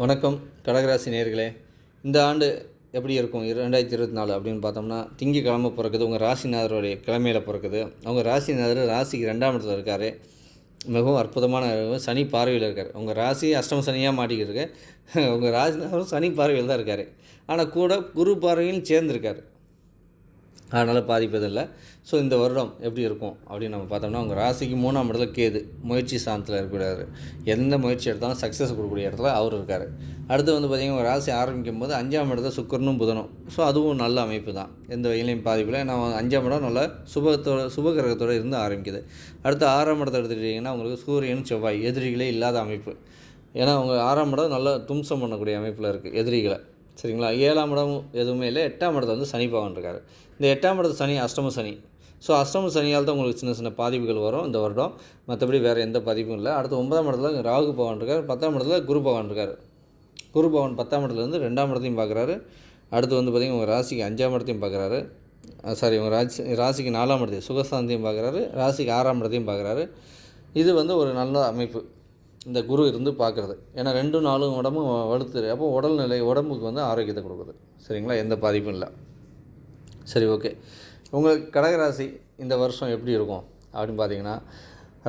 வணக்கம் கடகராசி நேர்களே இந்த ஆண்டு எப்படி இருக்கும்? ரெண்டாயிரத்தி இருபத்தி நாலு அப்படின்னு பார்த்தோம்னா திங்கக்கிழமை பிறக்குது உங்கள் ராசிநாதருடைய கிழமையில் பிறக்குது. அவங்க ராசிநாதர் ராசிக்கு ரெண்டாம் இடத்துல இருக்கார். மிகவும் அற்புதமான சனி பார்வையில் இருக்கார். உங்கள் ராசி அஷ்டம சனியாக மாட்டிக்கிட்டு இருக்கு. உங்கள் ராசிநாதரும் சனி பார்வையில் தான் இருக்கார். ஆனால் கூட குரு பார்வையும் சேர்ந்துருக்கார். அதனால் பாதிப்பதில்லை. ஸோ இந்த வருடம் எப்படி இருக்கும் அப்படின்னு நம்ம பார்த்தோம்னா உங்கள் ராசிக்கு மூணாம் இடத்துல கேது முயற்சி சாந்தத்தில் இருக்கக்கூடாது எந்த முயற்சி எடுத்தாலும் சக்ஸஸ் கொடுக்கக்கூடிய இடத்துல அவர் இருக்கார். அடுத்து வந்து பார்த்திங்கன்னா உங்கள் ராசி ஆரம்பிக்கும் போது அஞ்சாம் இடத்துல சுக்கரனும் புதனும். ஸோ அதுவும் நல்ல அமைப்பு தான். எந்த வகையிலையும் பாதிப்பில்லை. நான் அஞ்சாம் இடம் நல்ல சுபத்தோட சுபகிரகத்தோடு இருந்து ஆரம்பிக்குது. அடுத்து ஆறாம் இடத்தை எடுத்துக்கிட்டிங்கன்னா உங்களுக்கு சூரியன் செவ்வாய் எதிரிகளே இல்லாத அமைப்பு. ஏன்னா அவங்க ஆறாம் இடம் நல்லா தும்சம் பண்ணக்கூடிய அமைப்பில் இருக்குது எதிரிகளை. சரிங்களா? ஏழாம் இடம் எதுவுமே இல்லை. எட்டாம் இடத்துல வந்து சனி பகவான் இருக்கார். இந்த எட்டாம் இடத்து சனி அஷ்டம சனி. ஸோ அஷ்டம சனியால் தான் உங்களுக்கு சின்ன சின்ன பாதிப்புகள் வரும் இந்த வருடம். மற்றபடி வேறு எந்த பாதிப்பும் இல்லை. அடுத்து ஒன்பதாம் இடத்துல ராகு பகவான் இருக்கார். பத்தாம் இடத்துல குரு பகவான் இருக்கார். குரு பகவான் பத்தாம் இடத்துலேருந்து ரெண்டாம் இடத்தையும் பார்க்குறாரு. அடுத்து வந்து பார்த்திங்கன்னா உங்கள் ராசிக்கு அஞ்சாம் இடத்தையும் பார்க்குறாரு. சாரி உங்கள் ராசி ராசிக்கு நாலாம் இடத்தையும் சுகசாந்தியும் பார்க்குறாரு. ராசிக்கு ஆறாம் இடத்தையும் பார்க்குறாரு. இது வந்து ஒரு நல்ல அமைப்பு. இந்த குரு இருந்து பார்க்குறது. ஏன்னா ரெண்டு நாளும் உடம்பும் வலுத்துரு அப்போ உடல்நிலை உடம்புக்கு வந்து ஆரோக்கியத்தை கொடுக்குது. சரிங்களா? எந்த பாதிப்பும் இல்லை. சரி ஓகே. உங்கள் கடகராசி இந்த வருஷம் எப்படி இருக்கும்? அப்படின்னு பார்த்தீங்கன்னா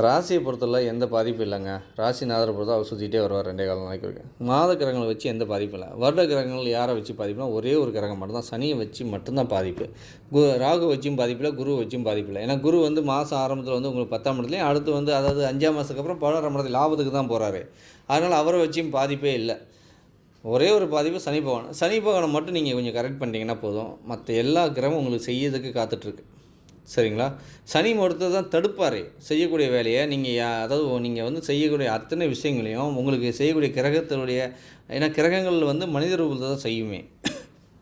ராசியை பொறுத்தவரை எந்த பாதிப்பும் இல்லைங்க. ராசிநாதரை பொறுத்த அவர் சுற்றிட்டே வருவார் ரெண்டே காலம் நாளைக்கு வரைக்கும். மாத கிரகங்களை வச்சு எந்த பாதிப்பும் இல்லை. வருட கிரகங்கள் யாரை வச்சு பாதிப்புனா ஒரே ஒரு கிரகம் மட்டும்தான். சனியை வச்சு மட்டும்தான் பாதிப்பு. கு ராகு வச்சும் பாதிப்பில்லை குரு வச்சும் பாதிப்பில்லை ஏன்னா குரு வந்து மாதம் ஆரம்பத்தில் வந்து உங்களுக்கு பத்தாம் இடத்துலையும் அடுத்து வந்து அதாவது அஞ்சாம் மாதத்துக்கு அப்புறம் பதினோராம் இடத்துல லாபத்துக்கு தான் போகிறாரு அதனால் அவரை வச்சும் பாதிப்பே இல்லை. ஒரே ஒரு பாதிப்பு சனி பகவான். சனி பகவானை மட்டும் நீங்கள் கொஞ்சம் கரெக்ட் பண்ணிட்டீங்கன்னா போதும். மற்ற எல்லா கிரகமும் உங்களுக்கு செய்யறதுக்கு காத்துட்ருக்கு சரிங்களா? சனி முகூர்த்தத்தை தான் தடுப்பார். செய்யக்கூடிய வேலையை நீங்கள் அதாவது நீங்கள் வந்து செய்யக்கூடிய அத்தனை விஷயங்களையும் உங்களுக்கு செய்யக்கூடிய கிரகத்தினுடைய ஏன்னா கிரகங்கள் வந்து மனித ரூபத்தை தான் செய்யுமே.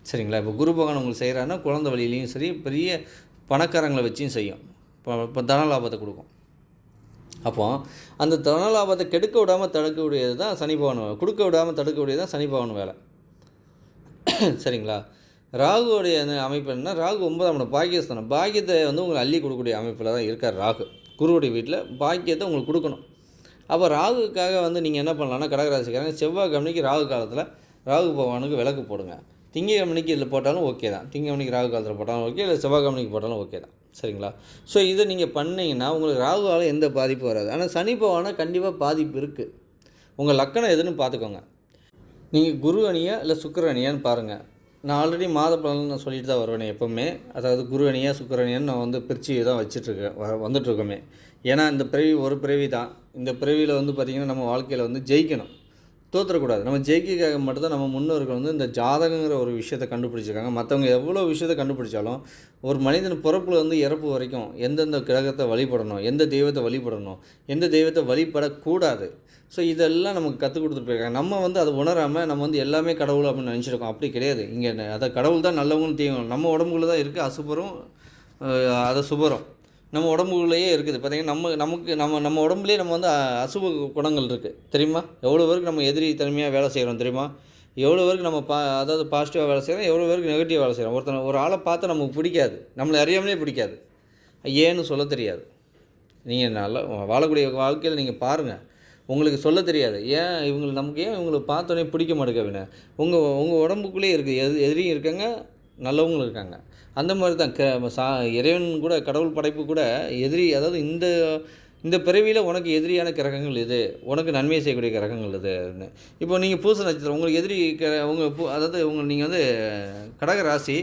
சரிங்களா? இப்போ குரு பகவான் உங்களுக்கு செய்கிறாருன்னா குழந்த வழியிலையும் சரி பெரிய பணக்காரங்களை வச்சும் செய்யும். இப்போ இப்போ தன லாபத்தை கொடுக்கும். அப்போ அந்த தன லாபத்தை கெடுக்க விடாமல் தடுக்கக்கூடியது தான் சனி பகவான் வேலை கொடுக்க விடாமல் தடுக்கக்கூடியது தான் சனி பகவான் வேலை. சரிங்களா? ராகுவோடைய அமைப்பு என்ன ராகு ஒன்பதாம் இடம் பாக்கியஸ்தானம். பாக்கியத்தை வந்து உங்களுக்கு அள்ளி கொடுக்கக்கூடிய அமைப்பில் தான் இருக்கார் ராகு. குருவுடைய வீட்டில் பாக்கியத்தை உங்களுக்கு கொடுக்கணும். அப்போ ராகுக்காக வந்து நீங்கள் என்ன பண்ணலாம்னா கடகராசிக்காரங்க செவ்வாய் கம்பெனிக்கு ராகு காலத்தில் ராகு பகவானுக்கு விளக்கு போடுங்க. திங்க கம்பெனிக்கு இதில் போட்டாலும் ஓகே தான். திங்க கம்பெனிக்கு ராகு காலத்தில் போட்டாலும் ஓகே இல்லை செவ்வாய் கம்பெனிக்கு போட்டாலும் ஓகே தான். சரிங்களா? ஸோ இதை நீங்கள் பண்ணிங்கன்னா உங்களுக்கு ராகுவால் எந்த பாதிப்பும் வராது. ஆனால் சனி பகவானை கண்டிப்பாக பாதிப்பு இருக்குது உங்கள் லக்கணம் எதுன்னு பார்த்துக்கோங்க நீங்கள் குரு அணியா இல்லை சுக்கிர அணியான்னு பாருங்கள் நான் ஆல்ரெடி மாத பலன் நான் சொல்லிட்டு தான் வருவேன் எப்போவுமே. அதாவது குரு அணியா நான் வந்து பிரித்து தான் வச்சிட்ருக்கேன். வ வந்துட்ருக்கோமே. ஏன்னா இந்த பிறவி ஒரு பிறவி தான் இந்த பிறவியில் வந்து பார்த்திங்கன்னா நம்ம வாழ்க்கையில் வந்து ஜெயிக்கணும். தோற்றக்கூடாது நம்ம ஜெயிக்கிறதுக்காக மட்டும்தான் நம்ம முன்னோர்கள் வந்து இந்த ஜாதகங்கிற ஒரு விஷயத்தை கண்டுபிடிச்சிருக்காங்க. மற்றவங்க எவ்வளோ விஷயத்தை கண்டுபிடிச்சாலும் ஒரு மனிதன் பிறப்புலேருந்து வந்து இறப்பு வரைக்கும் எந்தெந்த கிரகத்தை வழிபடணும் எந்த தெய்வத்தை வழிபடணும் எந்த தெய்வத்தை வழிபடக்கூடாது. ஸோ இதெல்லாம் நமக்கு கற்றுக் கொடுத்துட்டு போயிருக்காங்க. நம்ம வந்து அதை உணராமல் நம்ம வந்து எல்லாமே கடவுள் அப்படின்னு நினச்சிருக்கோம். அப்படி கிடையாது. இங்கே அதை கடவுள் தான் நல்லவங்களும் தீவங்க நம்ம உடம்புக்குள்ள தான் இருக்குது அசுபரும் அதை சுபரும். நம்ம உடம்புக்குள்ளேயே இருக்குது. பார்த்தீங்கன்னா நம்ம நமக்கு நம்ம நம்ம உடம்புலேயே நம்ம வந்து அசுப குணங்கள் இருக்குது தெரியுமா? எவ்வளோ பேருக்கு நம்ம எதிரி தனிமையாக வேலை செய்கிறோம் தெரியுமா? எவ்வளோ பேருக்கு நம்ம பா அதாவது பாசிட்டிவாக வேலை செய்கிறோம் எவ்வளோ பேருக்கு நெகட்டிவாக வேலை செய்கிறோம் ஒருத்தனை ஒரு ஆளை பார்த்தா நமக்கு பிடிக்காது. நம்மளை அறியாமலே பிடிக்காது. ஏன்னு சொல்ல தெரியாது. நீங்கள் நல்லா வாழக்கூடிய வாழ்க்கையில் நீங்கள் பாருங்கள் உங்களுக்கு சொல்ல தெரியாது. ஏன் இவங்களை நமக்கு ஏன் இவங்களை பார்த்தோன்னே பிடிக்க மாட்டேங்க உங்கள் உங்கள் உடம்புக்குள்ளேயே இருக்குது. எது எதிரியும் இருக்காங்க நல்லவங்களும் இருக்காங்க. அந்த மாதிரி தான் க சா இறைவன் கூட கடவுள் படைப்பு கூட எதிரி அதாவது இந்த இந்த பிறவியில் உனக்கு எதிரியான கிரகங்கள் இது உனக்கு நன்மையை செய்யக்கூடிய கிரகங்கள் இதுன்னு இப்போ நீங்கள் பூச நட்சத்திரம் உங்களுக்கு எதிரி கிர உங்கள் பூ அதாவது உங்கள் நீங்கள் வந்து கடக ராசி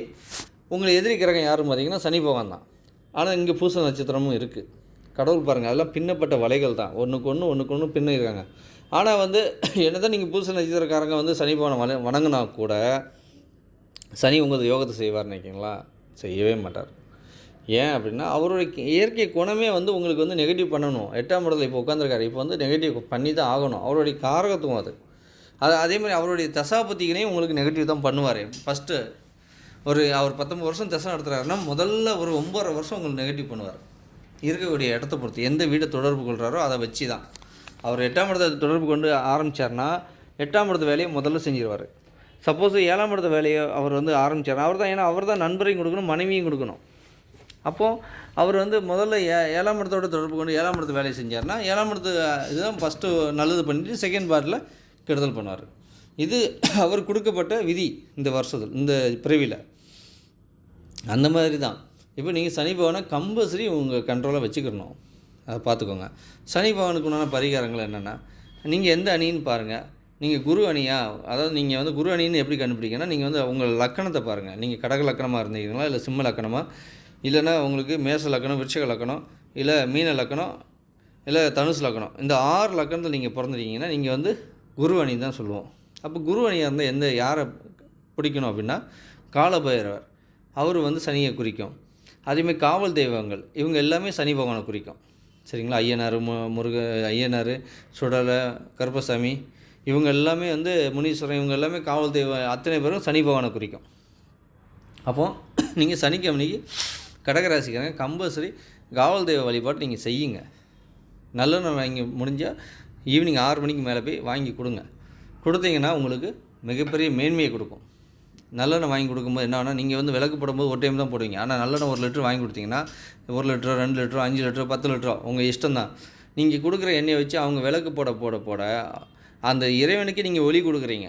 உங்களை எதிரி கிரகம் யாரும் பார்த்தீங்கன்னா சனி பகவான் தான். ஆனால் இங்கே பூச நட்சத்திரமும் இருக்குது கடவுள் பாருங்கள் அதெல்லாம் பின்னப்பட்ட வலைகள் தான். ஒன்றுக்கு ஒன்று ஒன்றுக்கு ஒன்று பின்னிருக்காங்க ஆனால் வந்து என்ன தான் நீங்கள் பூச நட்சத்திரக்காரங்க வந்து சனி பகவானை வணங்கினா கூட சனி உங்களது யோகத்தை செய்வார் நினைக்கிங்களா செய்யவே மாட்டார். ஏன் அப்படின்னா அவருடைய இயற்கை குணமே வந்து உங்களுக்கு வந்து நெகட்டிவ் பண்ணணும். எட்டாம் இடத்துல இப்போ உட்காந்துருக்காரு இப்போ வந்து நெகட்டிவ் பண்ணி தான் ஆகணும். அவருடைய காரகத்துவம் அது. அது அதே மாதிரி அவருடைய தசாபத்திகளையும் உங்களுக்கு நெகட்டிவ் தான் பண்ணுவார். ஃபஸ்ட்டு ஒரு அவர் பத்தொம்பது வருஷம் தசை நடத்துகிறாருன்னா முதல்ல ஒரு ஒம்பது வருஷம் உங்களுக்கு நெகட்டிவ் பண்ணுவார். இருக்கக்கூடிய இடத்த பொறுத்து எந்த வீடை தொடர்பு கொள்கிறாரோ அதை வச்சு தான் அவர் எட்டாம் இடத்தை தொடர்பு கொண்டு ஆரம்பித்தார்னா எட்டாம் இடத்து வேலையை முதல்ல செஞ்சிருவார். சப்போஸ் ஏழாம் இடத்த வேலையை அவர் வந்து ஆரம்பித்தார் அவர் தான் ஏன்னா அவர் தான் நண்பரையும் கொடுக்கணும் மனைவியும் கொடுக்கணும். அப்போது அவர் வந்து முதல்ல ஏ ஏழாம் இடத்தோட தொடர்பு கொண்டு ஏழாம் இடத்து வேலையை செஞ்சார்னா ஏழாம் இடத்து இதுதான் ஃபஸ்ட்டு நல்லது பண்ணிட்டு செகண்ட் பார்ட்டில் கெடுதல் பண்ணுவார். இது அவர் கொடுக்கப்பட்ட விதி இந்த வருஷத்தில் இந்த பிறவியில். அந்த மாதிரி தான். இப்போ நீங்கள் சனி பவனை கம்பல்சரி உங்கள் கண்ட்ரோலாக வச்சுக்கணும். அதை பார்த்துக்கோங்க. சனி பவனுக்கு உண்டான பரிகாரங்கள் என்னென்னா நீங்கள் எந்த அணின்னு பாருங்கள் நீங்கள் குரு அணியா? அதாவது நீங்கள் வந்து குரு அணின்னு எப்படி கண்டுபிடிக்கன்னா நீங்கள் வந்து உங்கள் லக்கணத்தை பாருங்கள் நீங்கள் கடக லக்கணமாக இருந்தீங்களா இல்லை சிம்ம லக்கணமாக இல்லைன்னா உங்களுக்கு மேச லக்கணம் விருட்சக லக்கணம் இல்லை மீன லக்கணம் இல்லை தனுசு லக்கணம். இந்த ஆறு லக்கணத்தில் நீங்கள் பிறந்துட்டீங்கன்னா நீங்கள் வந்து குரு அணி தான் சொல்லுவோம். அப்போ குரு அணியாக இருந்தால் எந்த யாரை பிடிக்கணும் அப்படின்னா காலபைரவர். அவர் வந்து சனியை குறிக்கும். அதேமாதிரி காவல் தெய்வங்கள் இவங்க எல்லாமே சனி பகவானை குறிக்கும். சரிங்களா? ஐயனார் மு முருக ஐயனார் சுடலை கருப்பசாமி இவங்க எல்லாமே வந்து முனீஸ்வரன் இவங்க எல்லாமே காவல் தெய்வம் அத்தனை பேரும் சனி பகவானை குறிக்கும். அப்போ நீங்கள் சனிக்கிழமைக்கு கடகராசிக்காரங்க கம்பல்சரி காவல் தெய்வ வழிபாடு நீங்கள் செய்யுங்க. நல்லெண்ணெய் வாங்கி முடிஞ்சால் ஈவினிங் ஆறு மணிக்கு மேலே போய் வாங்கி கொடுங்க. கொடுத்தீங்கன்னா உங்களுக்கு மிகப்பெரிய மேன்மையை கொடுக்கும். நல்லெண்ணெய் வாங்கி கொடுக்கும்போது என்ன ஆனால் நீங்கள் வந்து விளக்கு போடும்போது ஒரு டைம் தான் போடுவீங்க. ஆனால் நல்லெண்ணெய் ஒரு லிட்டர் வாங்கி கொடுத்தீங்கன்னா ஒரு லிட்டரோ ரெண்டு லிட்டரோ அஞ்சு லிட்டரோ பத்து லிட்டரோ உங்கள் இஷ்டம் தான் நீங்கள் கொடுக்குற எண்ணெயை வச்சு அவங்க விளக்கு போட போட போட அந்த இறைவனுக்கு நீங்கள் ஒளி கொடுக்குறீங்க.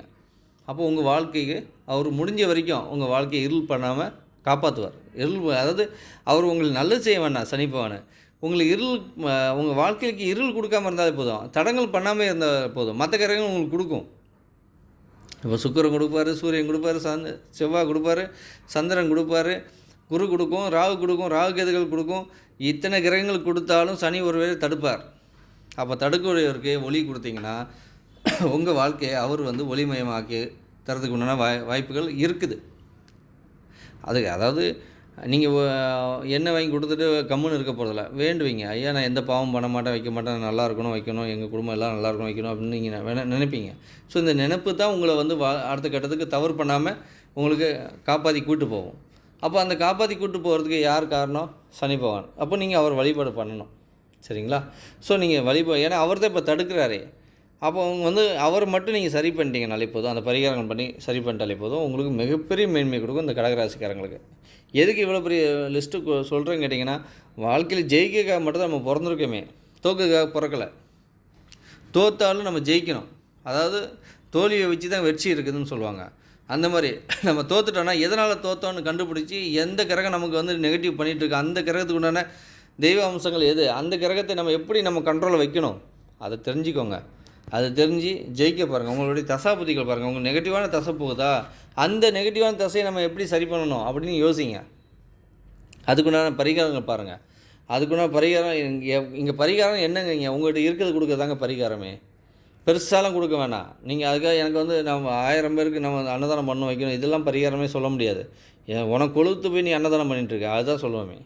அப்போ உங்கள் வாழ்க்கைக்கு அவர் முடிஞ்ச வரைக்கும் உங்கள் வாழ்க்கையை இருள் பண்ணாமல் காப்பாற்றுவார் இருள் அதாவது அவர் உங்களுக்கு நல்லது செய்ய வேண்டாம் சனிப்பவனை உங்களுக்கு இருள் உங்கள் வாழ்க்கைக்கு இருள் கொடுக்காம இருந்தாலே போதும். தடங்கள் பண்ணாமல் இருந்தால் போதும். மற்ற கிரகங்கள் உங்களுக்கு கொடுக்கும். இப்போ சுக்கரன் கொடுப்பாரு சூரியன் கொடுப்பாரு சந்த செவ்வாய் கொடுப்பாரு சந்திரன் கொடுப்பாரு குரு கொடுக்கும் ராகு கொடுக்கும் ராகு கேதுகள் கொடுக்கும். இத்தனை கிரகங்கள் கொடுத்தாலும் சனி ஒருவேளை தடுப்பார். அப்போ தடுக்கக்கூடியவருக்கு ஒளி கொடுத்தீங்கன்னா உங்கள் வாழ்க்கையை அவர் வந்து ஒளிமயமாக்கி தரதுக்கு உண்டான வாய் வாய்ப்புகள் இருக்குது. அது அதாவது நீங்கள் என்ன வாங்கி கொடுத்துட்டு கம்முன்னு இருக்க போகிறதில்ல வேண்டுவீங்க. ஐயா நான் எந்த பாவம் பண்ண மாட்டேன் வைக்க மாட்டேன் நல்லா இருக்கணும் வைக்கணும் எங்கள் குடும்பம் எல்லாம் நல்லா இருக்கணும் வைக்கணும் அப்படின்னு நீங்கள் வேணா நினைப்பீங்க. ஸோ இந்த நினைப்பு தான் உங்களை வந்து வா அடுத்த கட்டத்துக்கு தவறு பண்ணாமல் உங்களுக்கு காப்பாற்றி கூட்டு போகும். அப்போ அந்த காப்பாற்றி கூட்டு போகிறதுக்கு யார் காரணம்? சனி பகவான். அப்போ நீங்கள் அவர் வழிபாடு பண்ணணும். சரிங்களா? ஸோ நீங்கள் வழிபா ஏன்னா அவர் தான் இப்போ தடுக்கிறாரே. அப்போ அவங்க வந்து அவர் மட்டும் நீங்கள் சரி பண்ணிட்டீங்கனாலே போதும். அந்த பரிகாரங்கள் பண்ணி சரி பண்ணிட்டாலே போதும். உங்களுக்கு மிகப்பெரிய மேன்மை கொடுக்கும் இந்த கடகராசிக்காரங்களுக்கு. எதுக்கு இவ்வளோ பெரிய லிஸ்ட்டு சொல்கிறேன்னு கேட்டிங்கன்னா வாழ்க்கையில் ஜெயிக்கக்காக மட்டும் தான் நம்ம பிறந்திருக்கோமே. தோக்குக்காக பிறக்கலை. தோத்தாலும் நம்ம ஜெயிக்கணும். அதாவது தோல்வியை வச்சு தான் வெற்றி இருக்குதுன்னு சொல்லுவாங்க. அந்த மாதிரி நம்ம தோத்துட்டோன்னா எதனால் தோத்தோன்னு கண்டுபிடிச்சி எந்த கிரகம் நமக்கு வந்து நெகட்டிவ் பண்ணிகிட்டு இருக்கு அந்த கிரகத்துக்கு உண்டான தெய்வ அம்சங்கள் எது? அந்த கிரகத்தை நம்ம எப்படி நம்ம கண்ட்ரோலில் வைக்கணும்? அதை தெரிஞ்சுக்கோங்க. அதை தெரிஞ்சு ஜெயிக்க பாருங்கள் உங்களுடைய தசாபதிகள் பாருங்கள் உங்களுக்கு நெகட்டிவான தசை போகுதா? அந்த நெகட்டிவான தசையை நம்ம எப்படி சரி பண்ணணும் அப்படின்னு யோசிங்க. அதுக்குண்டான பரிகாரங்கள் பாருங்கள் அதுக்குண்டான பரிகாரம் இங்கே இங்கே பரிகாரம் என்னங்க இங்கே உங்கள்கிட்ட இருக்கிறது கொடுக்குறதாங்க பரிகாரமே. பெருசாலாம் கொடுக்க வேணாம். நீங்கள் அதுக்காக எனக்கு வந்து நம்ம ஆயிரம் பேருக்கு நம்ம அன்னதானம் பண்ண வைக்கணும். இதெல்லாம் பரிகாரமே சொல்ல முடியாது. உனக்கு கொழுத்து போய் நீ அன்னதானம் பண்ணிகிட்ருக்க அதுதான் சொல்லுவோமே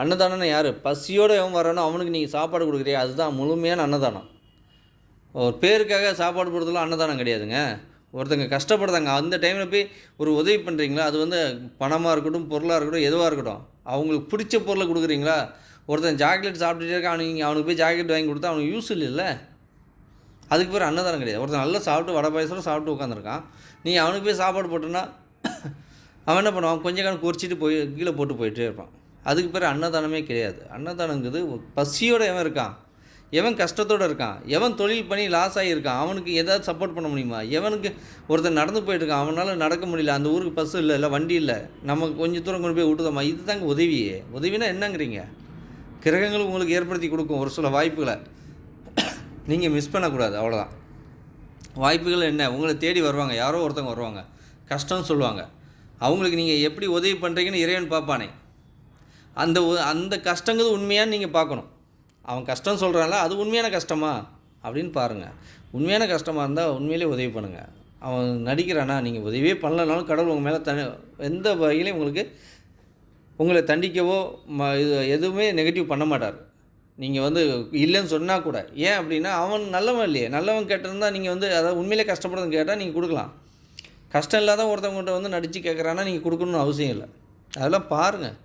அன்னதானம்னு யார்? பசியோடு எவன் வரானோ அவனுக்கு நீங்கள் சாப்பாடு கொடுக்குறியா? அதுதான் முழுமையான அன்னதானம். ஒரு பேருக்காக சாப்பாடு போடுறதுலாம் அன்னதானம் கிடையாதுங்க. ஒருத்தங்க கஷ்டப்படுறாங்க. அந்த டைமில் போய் ஒரு உதவி பண்ணுறீங்களா அது வந்து பணமாக இருக்கட்டும் பொருளாக இருக்கட்டும் எதுவாக இருக்கட்டும். அவங்களுக்கு பிடிச்ச பொருளை கொடுக்குறீங்களா? ஒருத்தன் சாக்லேட் சாப்பிட்டுட்டே இருக்கான் அவனுக்கு அவனுக்கு போய் ஜாக்கெட் வாங்கி கொடுத்தா அவனுக்கு யூஸ் இல்லைல்ல அதுக்கு பேர் அன்னதானம் கிடையாது. ஒருத்தன் நல்லா சாப்பிட்டு வடை பாயசம் சாப்பிட்டு உட்காந்துருக்கான் நீ அவனுக்கு போய் சாப்பாடு போட்டோன்னா அவன் என்ன பண்ணுவான்? கொஞ்ச காலம் குறிச்சிட்டு போய் கீழே போட்டு போயிட்டே இருப்பான். அதுக்கு பேர் அன்னதானமே கிடையாது. அன்னதானங்கிறது பசியோடு எவன் இருக்கான். எவன் கஷ்டத்தோடு இருக்கான்? எவன் தொழில் பண்ணி லாஸ் ஆகியிருக்கான்? அவனுக்கு எதாவது சப்போர்ட் பண்ண முடியுமா? எவனுக்கு ஒருத்தன் நடந்து போயிட்டுருக்கான்? அவனால் நடக்க முடியல. அந்த ஊருக்கு பஸ்ஸு இல்லை இல்லை வண்டி இல்லை. நம்ம கொஞ்சம் தூரம் கொண்டு போய் விட்டுதோமா இது தாங்க உதவியே உதவினா என்னங்கிறீங்க? கிரகங்கள் உங்களுக்கு ஏற்படுத்தி கொடுக்கும் ஒரு சில வாய்ப்புகளை. நீங்கள் மிஸ் பண்ணக்கூடாது. அவ்வளோதான் வாய்ப்புகள் என்ன? உங்களை தேடி வருவாங்க. யாரோ ஒருத்தவங்க வருவாங்க. கஷ்டம்னு சொல்லுவாங்க. அவங்களுக்கு நீங்கள் எப்படி உதவி பண்ணுறீங்கன்னு இறைவன் பார்ப்பானே. அந்த அந்த கஷ்டங்கிறது உண்மையாக நீங்கள் பார்க்கணும். அவன் கஷ்டம் சொல்கிறான்ல அது உண்மையான கஷ்டமா? அப்படின்னு பாருங்கள் உண்மையான கஷ்டமாக இருந்தால் உண்மையிலே உதவி பண்ணுங்கள் அவன் நடிக்கிறானா நீங்கள் உதவியே பண்ணலனாலும் கடவுள் உங்கள் மேலே தனி எந்த வகையிலையும் உங்களுக்கு உங்களை தண்டிக்கவோ ம இது எதுவுமே நெகட்டிவ் பண்ண மாட்டார். நீங்கள் வந்து இல்லைன்னு சொன்னால் கூட. ஏன் அப்படின்னா அவன் நல்லவன் இல்லையே. நல்லவன் கேட்டிருந்தா நீங்கள் வந்து அதாவது உண்மையிலே கஷ்டப்படுறதுன்னு கேட்டால் நீங்கள் கொடுக்கலாம். கஷ்டம் இல்லாத ஒருத்தவங்கள்ட்ட வந்து நடித்து கேட்குறான்னா நீங்கள் கொடுக்கணும்னு அவசியம் இல்லை. அதெல்லாம் பாருங்கள்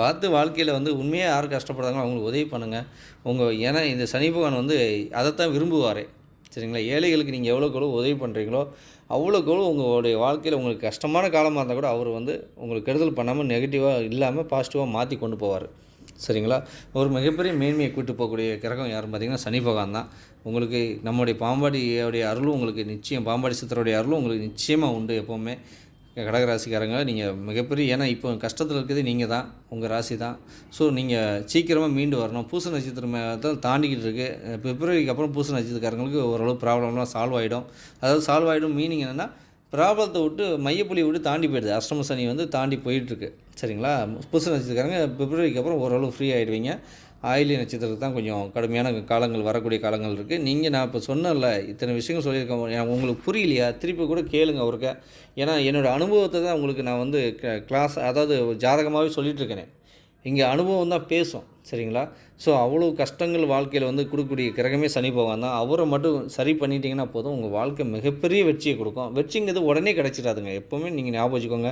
பார்த்து வாழ்க்கையில் வந்து உண்மையாக யார் கஷ்டப்படுறாங்களோ அவங்களுக்கு உதவி பண்ணுங்கள் உங்கள் ஏன்னா இந்த சனி பகவான் வந்து அதைத்தான் விரும்புவாரே. சரிங்களா? ஏழைகளுக்கு நீங்கள் எவ்வளோக்கு எவ்வளோ உதவி பண்ணுறீங்களோ அவ்வளோக்கு எவ்வளோ உங்களுடைய வாழ்க்கையில் உங்களுக்கு கஷ்டமான காலமாக இருந்தால் கூட அவர் வந்து உங்களுக்கு கெடுதல் பண்ணாமல் நெகட்டிவாக இல்லாமல் பாசிட்டிவாக மாற்றி கொண்டு போவார். சரிங்களா? ஒரு மிகப்பெரிய மேன்மையை கூட்டு போகக்கூடிய கிரகம் யாருன்னு பார்த்தீங்கன்னா சனி பகவான் தான். உங்களுக்கு நம்முடைய பாம்பாடியோடைய அருளும் உங்களுக்கு நிச்சயம் பாம்பாடி சித்தருடைய அருளும் உங்களுக்கு நிச்சயமாக உண்டு எப்போவுமே. கடகராசிக்காரங்க நீங்கள் மிகப்பெரிய ஏன்னா இப்போ கஷ்டத்தில் இருக்கிறது நீங்கள் தான் உங்கள் ராசி தான். ஸோ நீங்கள் சீக்கிரமாக மீண்டு வரணும். பூச நட்சத்திரம் தான் தாண்டிக்கிட்டு இருக்கு. பிப்ரவரிக்கு அப்புறம் பூச நட்சத்திரக்காரங்களுக்கு ஓரளவு ப்ராப்ளம்லாம் சால்வ் ஆகிடும் அதாவது சால்வ் ஆகிடும் மீனிங் என்னென்னா ப்ராப்ளத்தை விட்டு மையப்புள்ளி விட்டு தாண்டி போயிடுது. அஷ்டம சனி வந்து தாண்டி போயிட்டுருக்கு சரிங்களா? பூச நட்சத்திரக்காரங்க பிப்ரவரிக்கு அப்புறம் ஓரளவு ஃப்ரீ ஆகிடுவீங்க ஆயிலி நட்சத்திரத்துக்கு தான் கொஞ்சம் கடுமையான காலங்கள் வரக்கூடிய காலங்கள் இருக்குது நீங்கள் நான் இப்போ சொன்னல இத்தனை விஷயங்கள் சொல்லியிருக்கேன். உங்களுக்கு புரியலையா? திருப்பி கூட கேளுங்க அவருக்கு. ஏன்னா என்னோடய அனுபவத்தை தான் உங்களுக்கு நான் வந்து கிளாஸ் அதாவது ஜாதகமாகவே சொல்லிகிட்ருக்கேனே இங்கே அனுபவம் தான் பேசும் சரிங்களா? ஸோ அவ்வளோ கஷ்டங்கள் வாழ்க்கையில் வந்து கொடுக்கக்கூடிய கிரகமே சனி பகவான் தான். அவரை மட்டும் சரி பண்ணிட்டீங்கன்னா போதும் உங்கள் வாழ்க்கை மிகப்பெரிய வெற்றியை கொடுக்கும். வெற்றிங்கிறது உடனே கிடச்சிடாதுங்க. எப்போவுமே நீங்கள் ஞாபகம் வச்சுக்கோங்க.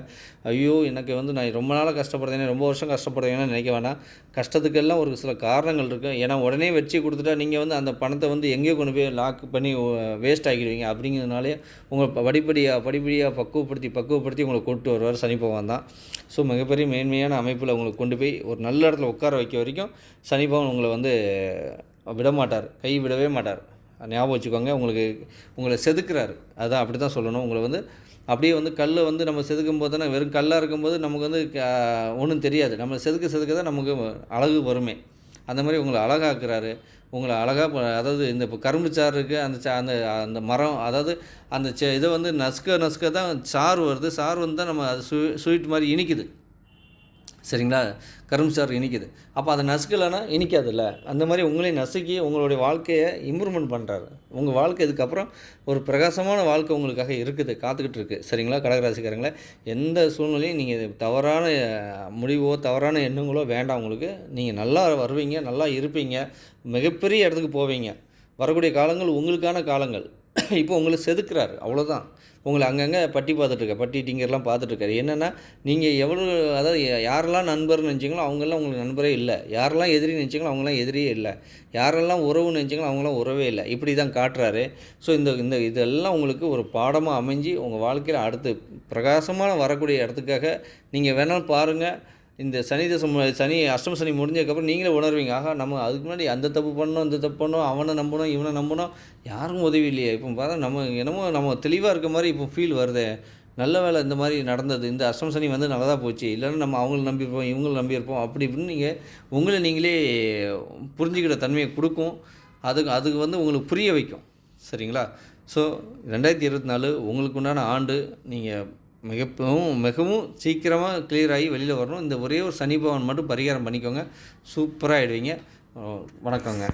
ஐயோ எனக்கு வந்து நான் ரொம்ப நாளாக கஷ்டப்படுறேன் ரொம்ப வருஷம் கஷ்டப்படுறேன்னு நினைக்க வேணாம். கஷ்டத்துக்கெல்லாம் ஒரு சில காரணங்கள் இருக்குது ஏன்னா உடனே வெற்றி கொடுத்துட்டா நீங்கள் வந்து அந்த பணத்தை வந்து எங்கேயோ கொண்டு போய் லாக் பண்ணி வேஸ்ட் ஆகிடுவீங்க அப்படிங்கிறதுனாலே உங்கள் படிப்படியாக படிப்படியாக பக்குவப்படுத்தி பக்குவப்படுத்தி உங்களை கூப்பிட்டு வருவார் சனி பகவான் தான். ஸோ மிகப்பெரிய மேன்மையான அமைப்பில் உங்களுக்கு கொண்டு போய் ஒரு நல்ல இடத்துல உட்கார வைக்க வரைக்கும் சனிபவன் உங்களை வந்து விட மாட்டார் கை விடவே மாட்டார். ஞாபகம் வச்சுக்கோங்க உங்களுக்கு உங்களை செதுக்குறாரு. அதான் அப்படி தான் சொல்லணும். உங்களை வந்து அப்படியே வந்து கல் வந்து நம்ம செதுக்கும் போது தானே வெறும் கல்லாக இருக்கும்போது நமக்கு வந்து ஒன்றும் தெரியாது. நம்ம செதுக்க செதுக்க தான் நமக்கு அழகு வருமே அந்த மாதிரி உங்களை அழகாக்குறாரு. உங்களை அழகாக அதாவது இந்த இப்போ கரும்பு சாறு இருக்குது அந்த சா அந்த அந்த மரம் அதாவது அந்த இதை வந்து நசுக்க நசுக்க தான் சாறு வருது. சாறு வந்து தான் நம்ம அது ஸ்வீட் மாதிரி இனிக்குது. சரிங்களா? கரும் சார் இனிக்குது. அப்போ அதை நசுக்கலைன்னா இனிக்காதுல்ல? அந்த மாதிரி உங்களையும் நசுக்கி உங்களுடைய வாழ்க்கையை இம்ப்ரூவ்மெண்ட் பண்ணுறாரு உங்கள் வாழ்க்கை இதுக்கப்புறம் ஒரு பிரகாசமான வாழ்க்கை உங்களுக்காக இருக்குது காத்துக்கிட்டு இருக்குது சரிங்களா? கடகராசிக்காரங்களே எந்த சூழ்நிலையும் நீங்கள் தவறான முடிவோ தவறான எண்ணங்களோ வேண்டாம் உங்களுக்கு. நீங்கள் நல்லா வருவீங்க நல்லா இருப்பீங்க. மிகப்பெரிய இடத்துக்கு போவீங்க. வரக்கூடிய காலங்கள் உங்களுக்கான காலங்கள். இப்போ உங்களை செதுக்குறாரு. அவ்வளோதான் உங்களை அங்கங்கே பட்டி பார்த்துட்ருக்க பட்டி டிங்கர்லாம் பார்த்துட்ருக்காரு என்னென்னா நீங்கள் எவ்வளோ அதாவது யாரெல்லாம் நண்பர்னு நினச்சிங்களோ அவங்கெல்லாம் உங்களுக்கு நண்பரே இல்லை. யாரெல்லாம் எதிரி நினச்சிங்களோ அவங்களாம் எதிரியே இல்லை. யாரெல்லாம் உறவு நினச்சிங்களோ அவங்களாம் உறவே இல்லை. இப்படி தான் காட்டுறாரு. ஸோ இந்த இந்த இதெல்லாம் உங்களுக்கு ஒரு பாடமாக அமைஞ்சு உங்கள் வாழ்க்கையில் அடுத்து பிரகாசமான வரக்கூடிய இடத்துக்காக நீங்கள் வேணாலும் பாருங்கள் இந்த சனி தசம் சனி அஷ்டம சனி முடிஞ்சதுக்கப்புறம் நீங்களே உணர்வீங்க. ஆகா நம்ம அதுக்கு முன்னாடி அந்த தப்பு பண்ணணும் இந்த தப்பு பண்ணணும் அவனை நம்பணும் இவனை நம்பணும். யாரும் உதவி இல்லையா. இப்போ பார்த்தா நம்ம என்னமோ நம்ம தெளிவாக இருக்க மாதிரி இப்போ ஃபீல் வருதே. நல்ல வேலை இந்த மாதிரி நடந்தது. இந்த அஷ்டம சனி வந்து நல்லதாக போச்சு. இல்லைன்னா நம்ம அவங்கள நம்பியிருப்போம் இவங்களை நம்பியிருப்போம். அப்படி இப்படின்னு நீங்கள் உங்களை நீங்களே புரிஞ்சுக்கிற தன்மையை கொடுக்கும். அதுக்கு அதுக்கு வந்து உங்களுக்கு புரிய வைக்கும். சரிங்களா? ஸோ ரெண்டாயிரத்தி இருபத்தி நாலு உங்களுக்கு உண்டான ஆண்டு நீங்கள் மிகவும் மிகவும் சீக்கிரமாக கிளியர் ஆகி வெளியில் வரணும். இந்த ஒரே ஒரு சனி பவன் மட்டும் பரிகாரம் பண்ணிக்கோங்க. சூப்பராக ஆகிடுவீங்க வணக்கங்க.